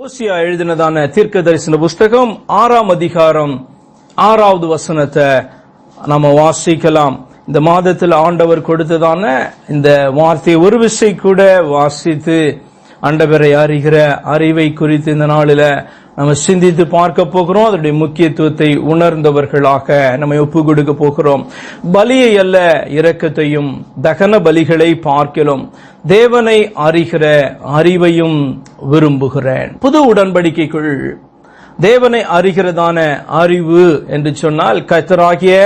ஓசியா எழுதினதான தீர்க்க தரிசன புஸ்தகம் ஆறாம் அதிகாரம் ஆறாவது வசனத்தை நம்ம வாசிக்கலாம். இந்த மாதத்தில் ஆண்டவர் கொடுத்ததான இந்த வார்த்தையை ஒரு விசை கூட வாசித்து ஆண்டவரை அறிகிற அறிவை குறித்து இந்த நாளில நம்ம சிந்தித்து பார்க்க போகிறோம். அதனுடைய முக்கியத்துவத்தை உணர்ந்தவர்களாக நம்ம ஒப்பு கொடுக்க போகிறோம். பலியை அல்ல இரக்கத்தையும் தகன பலிகளை பார்க்கலாம். தேவனை அறிகிற அறிவையும் விரும்புகிறேன். புது உடன்படிக்கைக்குள் தேவனை அறிகிறதான அறிவு என்று சொன்னால் கத்தராகிய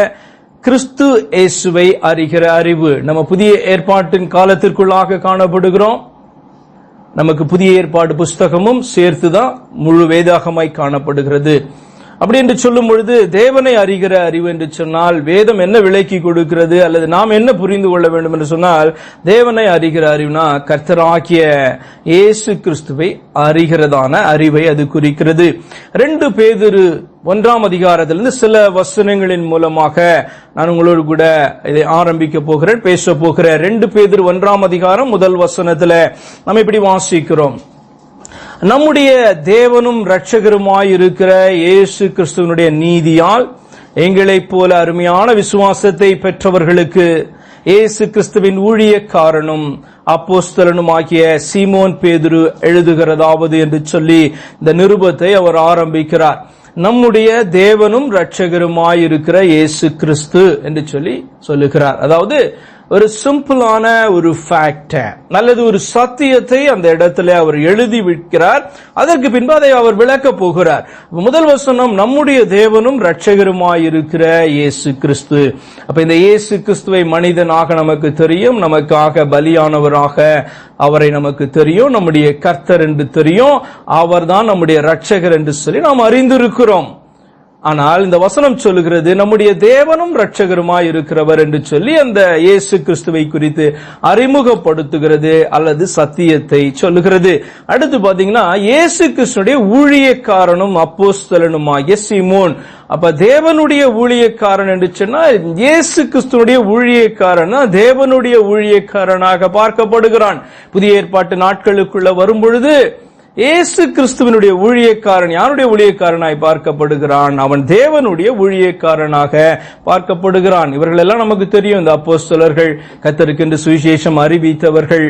கிறிஸ்து இயேசுவை அறிகிற அறிவு. நம்ம புதிய ஏற்பாட்டின் காலத்திற்குள்ளாக காணப்படுகிறோம். நமக்கு புதிய ஏற்பாடு புஸ்தகமும் சேர்த்துதான் முழு வேதாகமாய் காணப்படுகிறது. அப்படி என்று சொல்லும் பொழுது தேவனை அறிகிற அறிவு என்று சொன்னால் வேதம் என்ன விலைக்கு கொடுக்கிறது அல்லது நாம் என்ன புரிந்து கொள்ள வேண்டும் என்று சொன்னால் தேவனை அறிகிற அறிவுனா கர்த்தராகிய இயேசு கிறிஸ்துவை அறிகிறதான அறிவை அது குறிக்கிறது. ரெண்டு பேதிரு ஒன்றாம் அதிகாரத்திலிருந்து சில வசனங்களின் மூலமாக நான் உங்களோடு கூட இதை ஆரம்பிக்க போகிறேன் பேச போகிறேன். ரெண்டு பேதிரு ஒன்றாம் அதிகாரம் முதல் வசனத்துல நம்ம இப்படி வாசிக்கிறோம். நம்முடைய தேவனும் இரட்சகருமாய் இருக்கிற இயேசு கிறிஸ்துவனுடைய நீதியால் எங்களைப் போல அருமையான விசுவாசத்தை பெற்றவர்களுக்கு இயேசு கிறிஸ்துவின் ஊழியக்காரனும் அப்போஸ்தலனும் ஆகிய சீமோன் பேதுரு எழுதுகிறதாவது என்று சொல்லி இந்த நிருபத்தை அவர் ஆரம்பிக்கிறார். நம்முடைய தேவனும் இரட்சகருமாயிருக்கிற இயேசு கிறிஸ்து என்று சொல்லி சொல்லுகிறார். அதாவது ஒரு சிம்பிளான ஒரு ஃபேக்ட அல்லது ஒரு சத்தியத்தை அந்த இடத்துல அவர் எழுதி விற்கிறார். அதற்கு பின்பு அதை அவர் விளக்க போகிறார். முதல் வசனம் நம்முடைய தேவனும் இரட்சகருமாயிருக்கிற இயேசு கிறிஸ்து. அப்ப இந்த இயேசு கிறிஸ்துவை மனிதனாக நமக்கு தெரியும் நமக்காக பலியானவராக அவரை நமக்கு தெரியும் நம்முடைய கர்த்தர் என்று தெரியும் அவர்தான் நம்முடைய இரட்சகர் என்று சொல்லி நாம் அறிந்திருக்கிறோம். ஆனால் இந்த வசனம் சொல்லுகிறது நம்முடைய தேவனும் ரட்சகருமாய் இருக்கிறவர் என்று சொல்லி அந்த இயேசு கிறிஸ்துவை குறித்து அறிமுகப்படுத்துகிறது அல்லது சத்தியத்தை சொல்லுகிறது. அடுத்து பாத்தீங்கன்னா இயேசு கிறிஸ்துடைய ஊழியக்காரனும் அப்போஸ்தலனுமாகிய சிமோன். அப்ப தேவனுடைய ஊழியக்காரன் என்று சொன்னால் இயேசு கிறிஸ்துனுடைய ஊழியக்காரன் தேவனுடைய ஊழியக்காரனாக பார்க்கப்படுகிறான். புதிய ஏற்பாட்டு நாட்களுக்குள்ள வரும் பொழுது இயேசு கிறிஸ்துவனுடைய ஊழியக்காரன் யாருடைய ஊழியக்காரனாய் பார்க்கப்படுகிறான்? அவன் தேவனுடைய ஊழியக்காரனாக பார்க்கப்படுகிறான். இவர்கள் எல்லாம் நமக்கு தெரியும் இந்த அப்போஸ்தலர்கள் கத்தருக்கென்று சுவிசேஷம் அறிவித்தவர்கள்.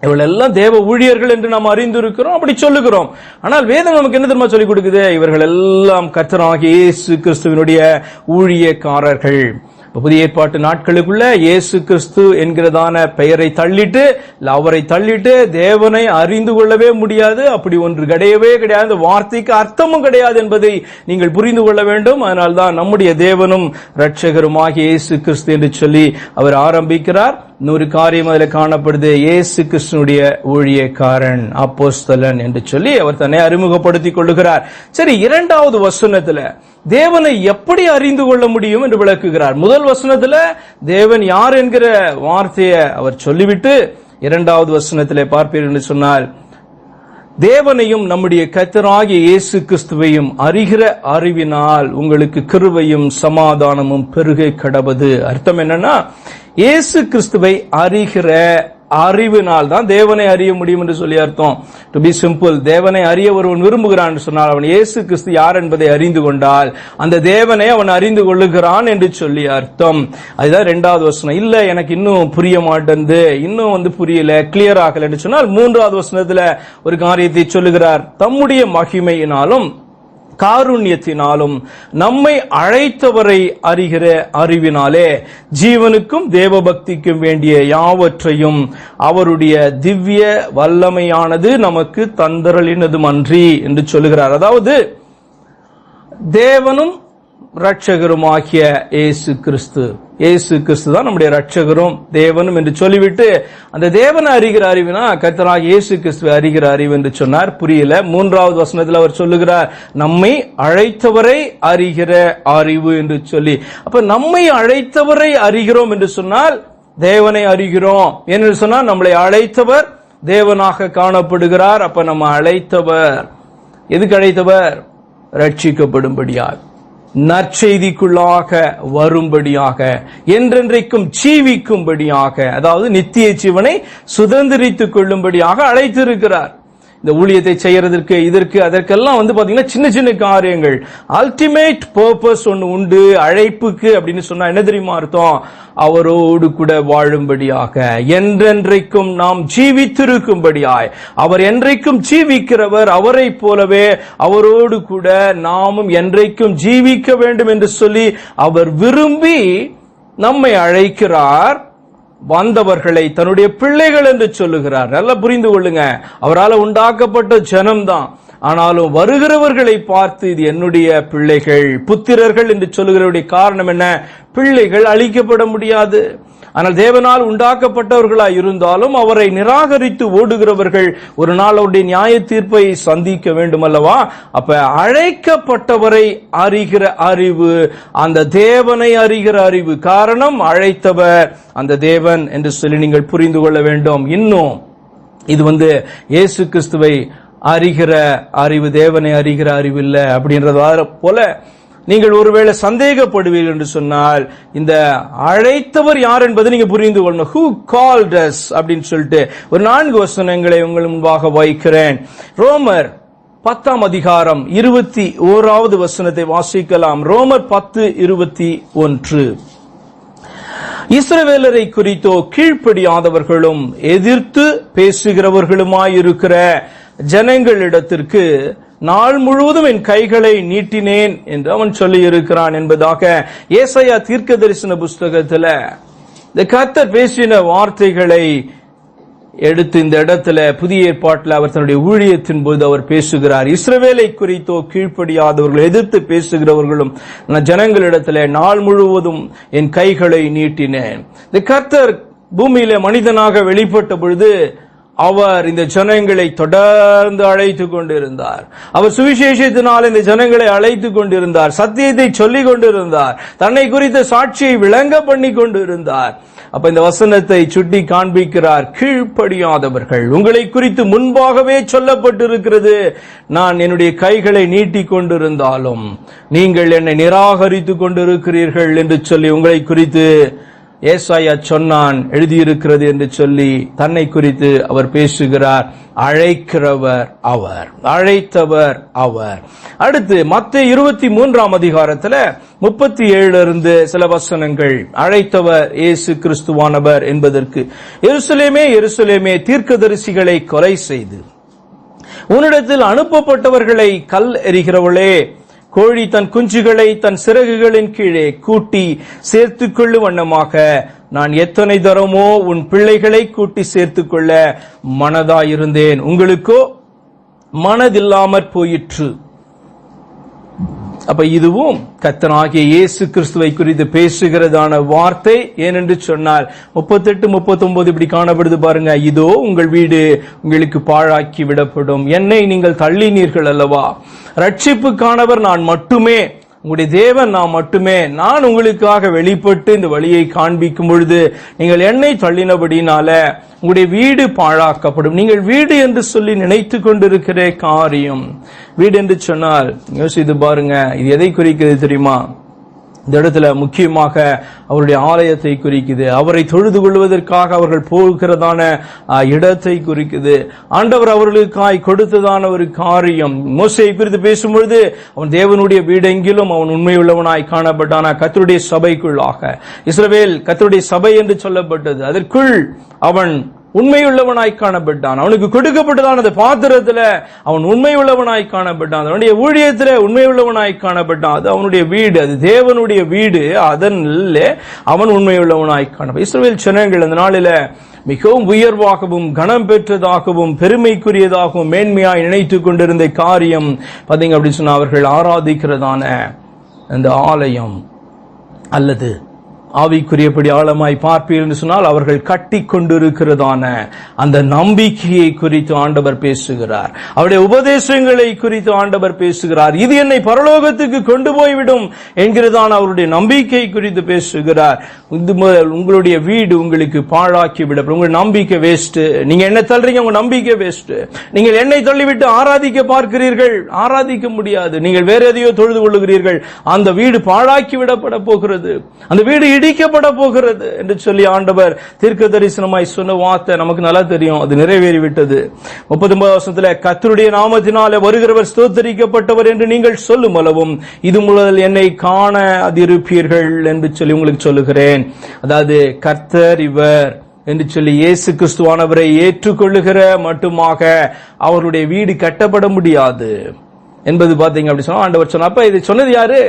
இவள் எல்லாம் தேவ ஊழியர்கள் என்று நாம் அறிந்திருக்கிறோம் அப்படி சொல்லுகிறோம். ஆனால் வேதம் நமக்கு என்ன தெரியுமா சொல்லிக் கொடுக்குது? இவர்கள் எல்லாம் கத்தராகி இயேசு கிறிஸ்துவனுடைய ஊழியக்காரர்கள். புதிய ஏற்பாட்டு நாட்களுக்குள்ள இயேசு கிறிஸ்து என்கிறதான பெயரை தள்ளிட்டு இல்லை அவரை தள்ளிட்டு தேவனை அறிந்து கொள்ளவே முடியாது. அப்படி ஒன்று கிடையவே கிடையாது. அந்த வார்த்தைக்கு அர்த்தமும் கிடையாது என்பதை நீங்கள் புரிந்து கொள்ள வேண்டும். அதனால் தான் நம்முடைய தேவனும் இரட்சகருமாக இயேசு கிறிஸ்து என்று சொல்லி அவர் ஆரம்பிக்கிறார். இன்னொரு காரியம் அதில் காணப்படுது. இயேசு கிறிஸ்துனுடைய ஊழியக்காரன் அப்போஸ்தலன் என்று சொல்லி அவர் தன்னை அறிமுகப்படுத்திக் கொள்ளுகிறார். சரி இரண்டாவது வசனத்துல தேவனை எப்படி அறிந்து கொள்ள முடியும் என்று விளக்குகிறார். முதல் வசனத்துல தேவன் யார் என்கிற வார்த்தையை அவர் சொல்லிவிட்டு இரண்டாவது வசனத்திலே பார்ப்பீர்கள் என்று சொன்னால் தேவனையும் நம்முடைய கத்தராகிய இயேசு கிறிஸ்துவையும் அறிகிற அறிவினால் உங்களுக்கு கிருவையும் சமாதானமும் பெருகை கடவது அர்த்தம் என்னன்னா இயேசு கிறிஸ்துவை அறிகிற அறிவினால் தான் தேவனை அறிய முடியும் என்று சொல்லி அர்த்தம். டு பி சிம்பிள் தேவனை அறிய ஒருவன் விரும்புகிறான் என்று சொன்னால் அவன் இயேசு கிறிஸ்து யார் என்பதை அறிந்து கொண்டால் அந்த தேவனை அவன் அறிந்து கொள்ளுகிறான் என்று சொல்லி அர்த்தம். அதுதான் ரெண்டாவது வசனம். இல்ல எனக்கு இன்னும் புரிய மாட்டேங்குது இன்னும் வந்து புரியல கிளியர் ஆகல என்று சொன்னால் மூன்றாவது வசனத்துல ஒரு காரியத்தை சொல்லுகிறார். தம்முடைய மகிமையினாலும் காருண்யத்தினாலும் நம்மை அழைத்தவரை அறிகிற அறிவினாலே ஜீவனுக்கும் தேவபக்திக்கும் வேண்டிய யாவற்றையும் அவருடைய திவ்ய வல்லமையானது நமக்கு தந்தரலினதும் அன்றி என்று சொல்லுகிறார். அதாவது தேவனும் ரட்சகருமாகிய இயேசு கிறிஸ்து. இயேசு கிறிஸ்து தான் நம்முடைய ரட்சகரும் தேவனும் என்று சொல்லிவிட்டு அந்த தேவனை அறிகிற அறிவுனா கர்த்தராக இயேசு கிறிஸ்துவை அறிகிற அறிவு என்று சொன்னார். புரியல. மூன்றாவது வசனத்தில் அவர் சொல்லுகிறார் நம்மை அழைத்தவரை அறிகிற அறிவு என்று சொல்லி. அப்ப நம்மை அழைத்தவரை அறிகிறோம் என்று சொன்னால் தேவனை அறிகிறோம். என்று சொன்னால் நம்மளை அழைத்தவர் தேவனாக காணப்படுகிறார். அப்ப நம்ம அழைத்தவர். எதுக்கு அழைத்தவர்? ரட்சிக்கப்படும்படியாக நற்செய்திக்குள்ளாக வரும்படியாக என்றென்றைக்கும் ஜீவிக்கும்படியாக அதாவது நித்திய ஜீவனை சுதந்திரித்துக் கொள்ளும்படியாக அழைத்திருக்கிறார். இந்த ஊழியத்தை செய்யறதற்கு இதற்கு அதற்கெல்லாம் வந்து பாத்தீங்கன்னா சின்ன சின்ன காரியங்கள். அல்டிமேட் பர்பஸ் ஒன்று உண்டு அழைப்புக்கு அப்படின்னு சொன்னா என்ன தெரியுமா அர்த்தம்? அவரோடு கூட வாழும்படியாக என்றென்றைக்கும் நாம் ஜீவித்திருக்கும்படியாய். அவர் என்றைக்கும் ஜீவிக்கிறவர் அவரை போலவே அவரோடு கூட நாமும் என்றைக்கும் ஜீவிக்க வேண்டும் என்று சொல்லி அவர் விரும்பி நம்மை அழைக்கிறார். வந்தவர்களை தன்னுடைய பிள்ளைகள் என்று சொல்லுகிறார். நல்லா புரிந்து கொள்ளுங்க. அவரால் உண்டாக்கப்பட்ட ஜனம்தான். ஆனாலும் வருகிறவர்களை பார்த்து இது என்னுடைய பிள்ளைகள் புத்திரர்கள் என்று சொல்லுகிறவருடைய காரணம் என்ன? பிள்ளைகள் அழிக்கப்பட முடியாது. ஆனால் தேவனால் உண்டாக்கப்பட்டவர்களாய் இருந்தாலும் அவரை நிராகரித்து ஓடுகிறவர்கள் ஒரு நாள் அவருடைய நியாய தீர்ப்பை சந்திக்க வேண்டும் அல்லவா அப்ப அழைக்கப்பட்டவரை அறிகிற அறிவு அந்த தேவனை அறிகிற அறிவு. காரணம் அழைத்தவர். அந்த தேவன் என்று சொல்லி நீங்கள் புரிந்து கொள்ள வேண்டும். இன்னும் இது வந்து இயேசு கிறிஸ்துவை அறிகிற அறிவு தேவனை அறிகிற அறிவு இல்லை அப்படின்றத போல நீங்கள் ஒருவேளை சந்தேகப்படுவீர்கள் என்று சொன்னால் இந்த அழைத்தவர் யார் என்பதை நீங்க புரிந்து கொள்ளணும். ஹூ கால்ட் அஸ் அப்படின்னு சொல்லிட்டு ஒரு நான்கு வசனங்களை உங்கள் முன்பாக வைக்கிறேன் ரோமர் பத்தாம் அதிகாரம் இருபத்தி ஓராவது வசனத்தை வாசிக்கலாம். ரோமர் பத்து இருபத்தி ஒன்று. இஸ்ரவேலரை குறித்தோ கீழ்ப்படியாதவர்களும் எதிர்த்து பேசுகிறவர்களுமாயிருக்கிற ஜனங்களிடத்திற்கு நாள் முழுவதும் என் கைகளை நீட்டினேன் என்று அவன் சொல்லி இருக்கிறான் என்பதாக ஏசையா தீர்க்க தரிசன புஸ்தகத்துல இந்த கத்தர் பேசின வார்த்தைகளை எடுத்து இந்த இடத்துல புதிய ஏற்பாட்டில் அவர் தன்னுடைய ஊழியத்தின் போது அவர் பேசுகிறார். இஸ்ரவேலை குறித்தோ கீழ்ப்படியாதவர்கள் எதிர்த்து பேசுகிறவர்களும் நான் ஜனங்களிடத்துல நாள் முழுவதும் என் கைகளை நீட்டினேன். இந்த கர்த்தர் பூமியில மனிதனாக வெளிப்பட்ட பொழுது அவர் இந்த ஜனங்களை தொடர்ந்து அழைத்து கொண்டிருந்தார். அவர் சுவிசேஷத்தினால் இந்த ஜனங்களை அழைத்து கொண்டிருந்தார். சத்தியத்தை சொல்லிக் கொண்டிருந்தார். தன்னை குறித்த சாட்சியை விளங்க பண்ணி கொண்டிருந்தார். அப்ப இந்த வசனத்தை சுட்டி காண்பிக்கிறார் கீழ்ப்படியாதவர்கள். உங்களை குறித்து முன்பாகவே சொல்லப்பட்டிருக்கிறது. நான் என்னுடைய கைகளை நீட்டிக் கொண்டிருந்தாலும் நீங்கள் என்னை நிராகரித்து கொண்டிருக்கிறீர்கள் என்று சொல்லி உங்களை குறித்து ஏசாயா சொன்னான் எழுதியிருக்கிறது என்று சொல்லி தன்னை குறித்து அவர் பேசுகிறார். அழைக்கிறவர் அவர். அழைத்தவர் அவர். அடுத்து மத்த இருபத்தி மூன்றாம் அதிகாரத்துல முப்பத்தி ஏழுல இருந்து சில வசனங்கள். அழைத்தவர் இயேசு கிறிஸ்துவானவர் என்பதற்கு. எருசலேமே எருசலேமே தீர்க்கதரிசிகளை கொலை செய்து. உன்னிடத்தில் அனுப்பப்பட்டவர்களை கல் எறிகிறவளே கோழி தன் குஞ்சுகளை தன் சிறகுகளின் கீழே கூட்டி சேர்த்துக் கொள்ளும் வண்ணமாக நான் எத்தனை தரமோ உன் பிள்ளைகளை கூட்டி சேர்த்துக் கொள்ள மனதாயிருந்தேன். உங்களுக்கோ மனதில்லாமற் போயிற்று. அப்ப இதுவும் கத்தனாகிய இயேசு கிறிஸ்துவை குறித்து பேசுகிறதான வார்த்தை. ஏனென்று சொன்னால் முப்பத்தெட்டு முப்பத்தொன்பது இப்படி காணப்படுது பாருங்க. இதோ உங்கள் வீடு உங்களுக்கு பாழாக்கி விடப்படும். என்னை நீங்கள் தள்ளினீர்கள் அல்லவா? ரட்சிப்புக்கானவர் நான் மட்டுமே. உங்களுடைய தேவன் நான் மட்டுமே. நான் உங்களுக்காக வெளிப்பட்டு இந்த வழியை காண்பிக்கும் பொழுது நீங்கள் என்னை தள்ளினபடினால உங்களுடைய வீடு பாழாக்கப்படும். நீங்கள் வீடு என்று சொல்லி நினைத்து கொண்டிருக்கிற காரியம். வீடு என்று சொன்னால் யோசித்து பாருங்க இது எதை குறிக்கிறது தெரியுமா? இந்த இடத்துல முக்கியமாக அவருடைய ஆலயத்தை குறிக்குது. அவரை தொழுது கொள்வதற்காக அவர்கள் போகிறதான இடத்தை குறிக்குது. ஆண்டவர் அவர்களுக்காய் கொடுத்ததான ஒரு காரியம். மோசையை குறித்து பேசும்பொழுது அவன் தேவனுடைய வீடெங்கிலும் அவன் உண்மையுள்ளவனாய் காணப்பட்டான. கத்தருடைய சபைக்குள்ளாக. இஸ்ரவேல் கத்தருடைய சபை என்று சொல்லப்பட்டது. அதற்குள் அவன் உண்மையுள்ளவனாய் காணப்பட்டான். அவனுக்கு கொடுக்கப்பட்டதான அந்த பாத்திரத்துல அவன் உண்மையுள்ளவனாய் காணப்பட்டான். அவனுடைய ஊழியத்துல உண்மையுள்ளவனாய் காணப்பட்டான். அது அவனுடைய வீடு. அது தேவனுடைய வீடு. அதனில் அவன் உண்மையுள்ளவனாய் காணப்பட்டான். இஸ்ரவேல் ஜனங்கள் அந்த நாளில மிகவும் உயர்வாகவும் கனம் பெற்றதாகவும் பெருமைக்குரியதாகவும் மேன்மையாய் நினைத்துக் கொண்டிருந்த காரியம் பாத்தீங்க அப்படின்னு சொன்னா அவர்கள் ஆராதிக்கிறதான அந்த ஆலயம் அல்லது ஆவிக்குரியபடி ஆழமாய் பார்ப்பீர்கள் என்று சொன்னால் அவர்கள் கட்டி கொண்டிருக்கிறதான அந்த நம்பிக்கையை குறித்து ஆண்டவர் பேசுகிறார். அவருடைய உபதேசங்களை குறித்து ஆண்டவர் பேசுகிறார். இது என்னை பரலோகத்துக்கு கொண்டு போய்விடும் என்கிறதான அவருடைய நம்பிக்கை குறித்து பேசுகிறார். இது உங்களுடைய வீடு உங்களுக்கு பாழாக்கி விடப்படும். உங்கள் நம்பிக்கை வேஸ்ட் நீங்க என்ன தள்ளுறீங்க உங்க நம்பிக்கை வேஸ்ட் நீங்கள் என்னை தள்ளிவிட்டு ஆராதிக்க பார்க்கிறீர்கள். ஆராதிக்க முடியாது. நீங்கள் வேற எதையோ தொழுது கொள்ளுகிறீர்கள். அந்த வீடு பாழாக்கி விடப்பட போகிறது. அந்த வீடு இடிக்கப்பட போகிறது என்று சொல்லி ஆண்டவர் தீர்க்க தரிசனமாய் சொன்ன வார்த்தை நமக்கு நல்லா தெரியும். அது நிறைவேறிவிட்டது. முப்பத்தி ஒன்பது வருஷத்துல கத்தருடைய நாமத்தினால வருகிறவர் ஸ்தோத்தரிக்கப்பட்டவர் என்று நீங்கள் சொல்லும் அளவும் இது முதல் என்னை காண அதிருப்பீர்கள் என்று சொல்லி உங்களுக்கு சொல்லுகிறேன். அதாவது கர்த்தர் இவர் என்று சொல்லி இயேசு கிறிஸ்துவானவரை ஏற்றுக்கொள்ளுகிற மட்டுமாக அவருடைய வீடு கட்டப்பட முடியாது. என்பது பாத்தீங்க அப்படி சொன்னா ஆண்டவர் சொன்ன அப்ப இது சொன்னது யாரு?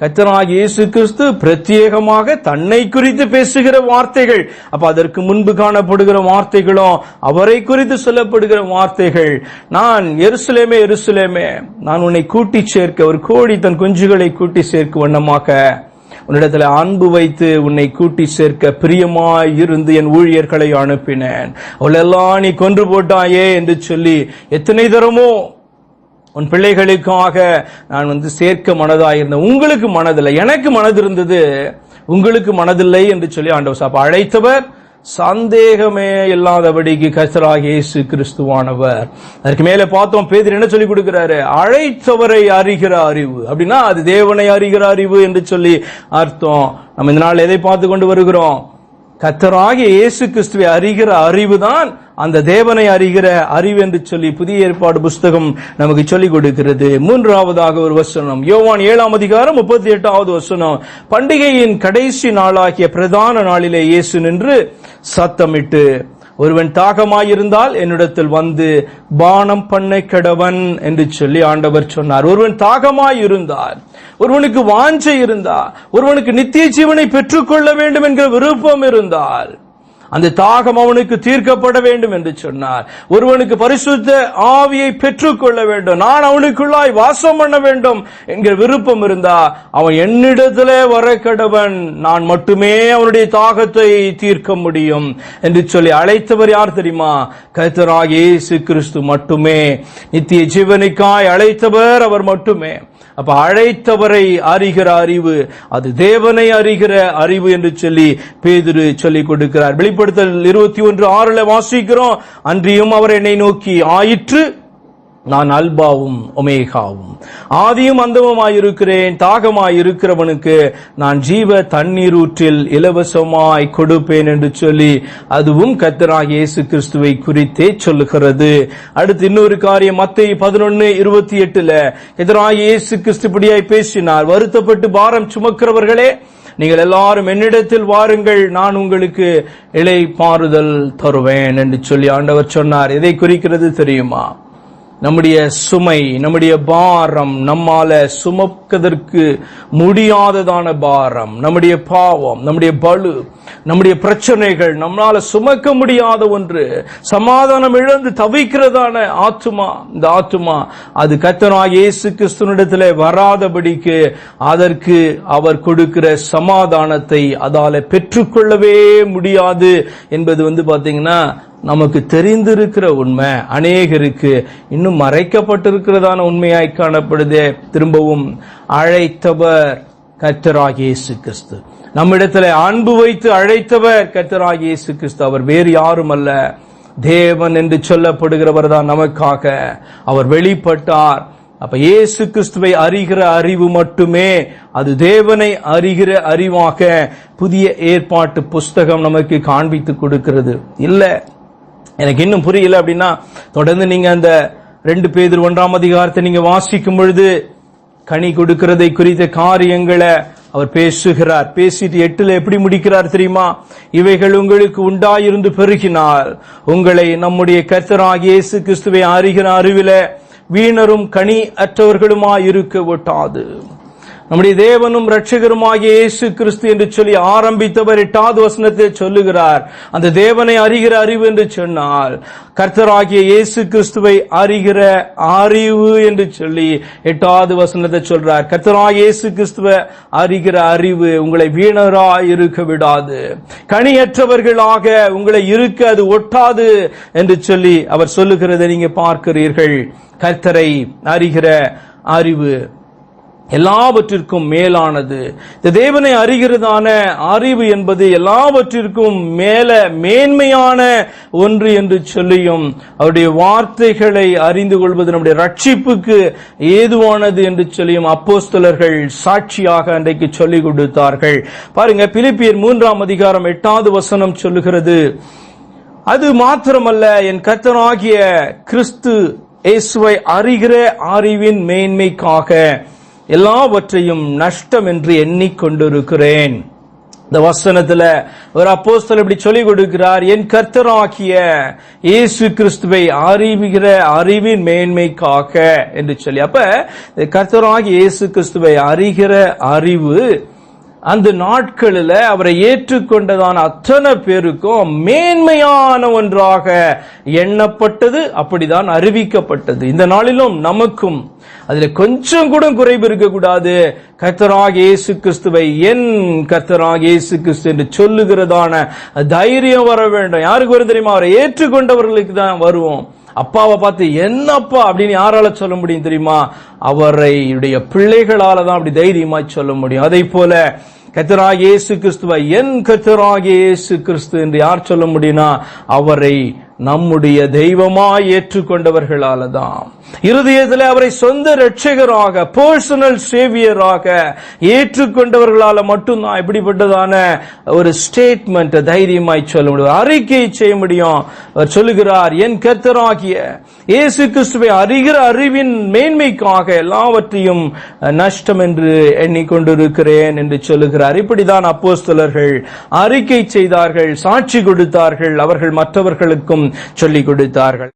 கத்தனாகிய இயேசு கிறிஸ்து பிரத்யேகமாக தன்னை குறித்து பேசுகிற வார்த்தைகள் அப்ப அதற்கு முன்பு காணப்படுகிற வார்த்தைகளும் அவரை குறித்து சொல்லப்படுகிற வார்த்தைகள் நான் எருசலேமே எருசலேமே நான் உன்னை கூட்டி சேர்க்க ஒரு கோழி தன் குஞ்சுகளை கூட்டி சேர்க்க வண்ணமாக உன்னிடத்தில் அன்பு வைத்து உன்னை கூட்டி சேர்க்க பிரியமாய் இருந்து என் ஊழியர்களை அனுப்பினேன். அவளெல்லாம் நீ கொன்று போட்டாயே என்று சொல்லி எத்தனை தரமோ உன் பிள்ளைகளுக்காக நான் வந்து சேர்க்க மனதாயிருந்தேன் உங்களுக்கு மனதில்லை எனக்கு மனது இருந்தது. உங்களுக்கு மனதில்லை என்று சொல்லி ஆண்டவர் சாப்பா அழைத்தவர். சந்தேகமே இல்லாதபடிக்கு கசராக இயேசு கிறிஸ்துவானவர். அதற்கு மேலே பார்த்தோம் பேதர் என்ன சொல்லி கொடுக்கிறாரு? அழைத்தவரை அறிகிற அறிவு. அப்படின்னா அது தேவனை அறிகிற அறிவு என்று சொல்லி அர்த்தம். நம்ம இந்த நாள் எதை பார்த்து கொண்டு வருகிறோம்? கத்தராகிய இயேசு கிறிஸ்துவை அறிகிற அறிவு தான் அந்த தேவனை அறிகிற அறிவு என்று சொல்லி புதிய ஏற்பாடு புஸ்தகம் நமக்கு சொல்லிக் கொடுக்கிறது. மூன்றாவதாக ஒரு வசனம். யோவான் ஏழாம் அதிகாரம் முப்பத்தி எட்டாவது வசனம். பண்டிகையின் கடைசி நாளாகிய பிரதான நாளிலே இயேசு நின்று சத்தமிட்டு ஒருவன் தாகமாயிருந்தால் என்னிடத்தில் வந்து பானம் பண்ண கடவன் என்று சொல்லி ஆண்டவர் சொன்னார். ஒருவன் தாகமாயிருந்தால் ஒருவனுக்கு வாஞ்சை இருந்தால் ஒருவனுக்கு நித்திய ஜீவனை பெற்றுக்கொள்ள வேண்டும் என்கிற விருப்பம் இருந்தால் அந்த தாகம் அவனுக்கு தீர்க்கப்பட வேண்டும் என்று சொன்னார். ஒருவனுக்கு பரிசுத்த ஆவியை பெற்றுக்கொள்ள வேண்டும். நான் அவனுக்குள்ளாய் வாசம் பண்ண வேண்டும் என்கிற விருப்பம் இருந்தா அவன் என்னிடத்திலே வர கடவன் நான் மட்டுமே அவனுடைய தாகத்தை தீர்க்க முடியும் என்று சொல்லி அழைத்தவர் யார் தெரியுமா? கத்தராக இயேசு கிறிஸ்து மட்டுமே. நித்திய ஜீவனுக்காய் அழைத்தவர் அவர் மட்டுமே. அப்ப அழைத்தவரை அறிகிற அறிவு அது தேவனை அறிகிற அறிவு என்று சொல்லி பேதுரு சொல்லிக் கொடுக்கிறார். வெளிப்படுத்தல் இருபத்தி ஒன்று ஆறுல வாசிக்கிறோம். அன்றியும் அவர் என்னை நோக்கி ஆயிற்று. நான் அல்பாவும் ஒமேகாவும். ஆதியும் அந்தமாயிருக்கிறேன் தாகமாயிருக்கிறவனுக்கு நான் ஜீவ தண்ணீர் ஊற்றில் இலவசமாய் கொடுப்பேன் என்று சொல்லி அதுவும் கத்தராக இயேசு கிறிஸ்துவை குறித்தே சொல்லுகிறது. அடுத்து இன்னொரு காரியம் மத்திய பதினொன்னு இருபத்தி எட்டுல கத்தராகிய இயேசு கிறிஸ்துபடியாய் பேசினார். வருத்தப்பட்டு பாரம் சுமக்கிறவர்களே நீங்கள் எல்லாரும் என்னிடத்தில் வாருங்கள் நான் உங்களுக்கு இலை பாறுதல் தருவேன் என்று சொல்லி ஆண்டவர் சொன்னார். எதை குறிக்கிறது தெரியுமா? நம்முடைய சுமை நம்முடைய பாரம் நம்மால சுமப்பதற்கு முடியாததான பாரம் நம்முடைய பாவம் நம்முடைய பலு நம்முடைய பிரச்சனைகள் நம்மளால சுமக்க முடியாத ஒன்று சமாதானம் இழந்து தவிக்கிறதான ஆத்துமா இந்த ஆத்துமா அது கத்தனா இயேசு கிறிஸ்துவனிடத்தில் வராதபடிக்கு அதற்கு அவர் கொடுக்கிற சமாதானத்தை அதால பெற்றுக்கொள்ளவே முடியாது என்பது வந்து பாத்தீங்கன்னா நமக்கு தெரிந்திருக்கிற உண்மை அநேகருக்கு இன்னும் மறைக்கப்பட்டிருக்கிறதான உண்மையாய் காணப்படுதே. திரும்பவும் அழைத்தவர் கத்தராக இயேசு கிறிஸ்து நம்மிடத்தில் அன்பு வைத்து அழைத்தவர் கத்தராக இயேசு கிறிஸ்து அவர் வேறு யாரும் அல்ல தேவன் என்று சொல்லப்படுகிறவர் தான் நமக்காக. அவர் வெளிப்பட்டார். அப்ப இயேசு கிறிஸ்துவை அறிகிற அறிவு மட்டுமே அது தேவனை அறிகிற அறிவாக புதிய ஏற்பாட்டு புஸ்தகம் நமக்கு காண்பித்து கொடுக்கிறது. இல்லை. எனக்கு இன்னும் புரியல அப்படின்னா தொடர்ந்து நீங்க அந்த ரெண்டு பேர் ஒன்றாம் அதிகாரத்தை நீங்க வாசிக்கும் பொழுது கனி கொடுக்கிறதை குறித்த காரியங்களை அவர் பேசுகிறார். பேசிட்டு எட்டுல எப்படி முடிக்கிறார் தெரியுமா? இவைகள் உங்களுக்கு உண்டாயிருந்து பெருகினால் உங்களை நம்முடைய கர்த்தராக இயேசு கிறிஸ்துவை அறிகிற அறிவில வீணரும் கனி அற்றவர்களுமாய் இருக்க ஒட்டாது. நம்முடைய தேவனும் ரட்சகருமாகிய இயேசு கிறிஸ்து என்று சொல்லி ஆரம்பித்தவர் எட்டாவது வசனத்தை சொல்லுகிறார். அந்த தேவனை அறிகிற அறிவு என்று சொன்னால் கர்த்தராகிய இயேசு கிறிஸ்துவை அறிகிற அறிவு என்று சொல்லி எட்டாவது வசனத்தை சொல்றார். கர்த்தராகிய இயேசு கிறிஸ்துவை அறிகிற அறிவு உங்களை வீணராய் இருக்க விடாது. கனியற்றவர்களாக உங்களை இருக்க அது ஒட்டாது என்று சொல்லி அவர் சொல்லுகிறதை நீங்க பார்க்கிறீர்கள். கர்த்தரை அறிகிற அறிவு. எல்லாவற்றிற்கும் மேலானது. இந்த தேவனை அறிகிறதான அறிவு என்பது எல்லாவற்றிற்கும் மேல மேன்மையான ஒன்று என்று சொல்லியும் அவருடைய வார்த்தைகளை அறிந்து கொள்வது நம்முடைய ரட்சிப்புக்கு ஏதுவானது என்று சொல்லியும் அப்போஸ்தலர்கள் சாட்சியாக அன்றைக்கு சொல்லிக் கொடுத்தார்கள். பாருங்க பிலிப்பியர் மூன்றாம் அதிகாரம் எட்டாவது வசனம் சொல்லுகிறது அது மாத்திரமல்ல என் கர்த்தனாகிய கிறிஸ்து இயேசுவை அறிகிற அறிவின் மேன்மைக்காக எல்லாவற்றையும் நஷ்டம் என்று எண்ணிக்கொண்டிருக்கிறேன். இந்த வசனத்துல ஒரு அப்போஸ்தல் இப்படி சொல்லிக் கொடுக்கிறார் என் கர்த்தராகிய இயேசு கிறிஸ்துவை அறிவுகிற அறிவின் மேன்மைக்காக என்று சொல்லி. அப்ப கர்த்தராகிய இயேசு கிறிஸ்துவை அறிகிற அறிவு அந்த நாட்களில் அவரை ஏற்றுக்கொண்டதான அத்தனை பேருக்கும் மேன்மையான ஒன்றாக எண்ணப்பட்டது அப்படிதான் அறிவிக்கப்பட்டது. இந்த நாளிலும் நமக்கும் அதுல கொஞ்சம் கூட குறைவு இருக்கக்கூடாது கர்த்தராக இயேசு கிறிஸ்துவை என் கர்த்தராக இயேசு கிறிஸ்து என்று சொல்லுகிறதான தைரியம் வர வேண்டும். யாருக்கு வரும் தெரியுமா? அவரை ஏற்றுக்கொண்டவர்களுக்கு தான் வருவோம். அப்பாவை பார்த்து என்னப்பா அப்படின்னு யாரால சொல்ல முடியும் தெரியுமா? அவரை உடைய பிள்ளைகளால தான் அப்படி தைரியமா சொல்ல முடியும். அதே போல கத்தராக இயேசு கிறிஸ்துவை என் கத்தராக இயேசு கிறிஸ்து என்று யார் சொல்ல முடியும்னா அவரை நம்முடைய தெய்வமாய் ஏற்றுக்கொண்டவர்களால தான் இருதயத்தில் அவரை சொந்த ரட்சகராக பர்சனல் சேவியராக ஏற்றுக்கொண்டவர்களால மட்டும்தான் இப்படிப்பட்டதான ஒரு ஸ்டேட்மெண்ட் தைரியமாய் சொல்ல முடியும். அறிக்கை செய்ய முடியும். அவர் சொல்லுகிறார் என் கத்தராகிய இயேசு கிறிஸ்துவை அறிகிற அறிவின் மேன்மைக்காக எல்லாவற்றையும் நஷ்டம் என்று எண்ணிக்கொண்டிருக்கிறேன் என்று சொல்லுகிறார். இப்படிதான் அப்போஸ்தலர்கள் அறிக்கை செய்தார்கள் சாட்சி கொடுத்தார்கள் அவர்கள் மற்றவர்களுக்கும் சொல்லிக் கொடுத்தார்கள்.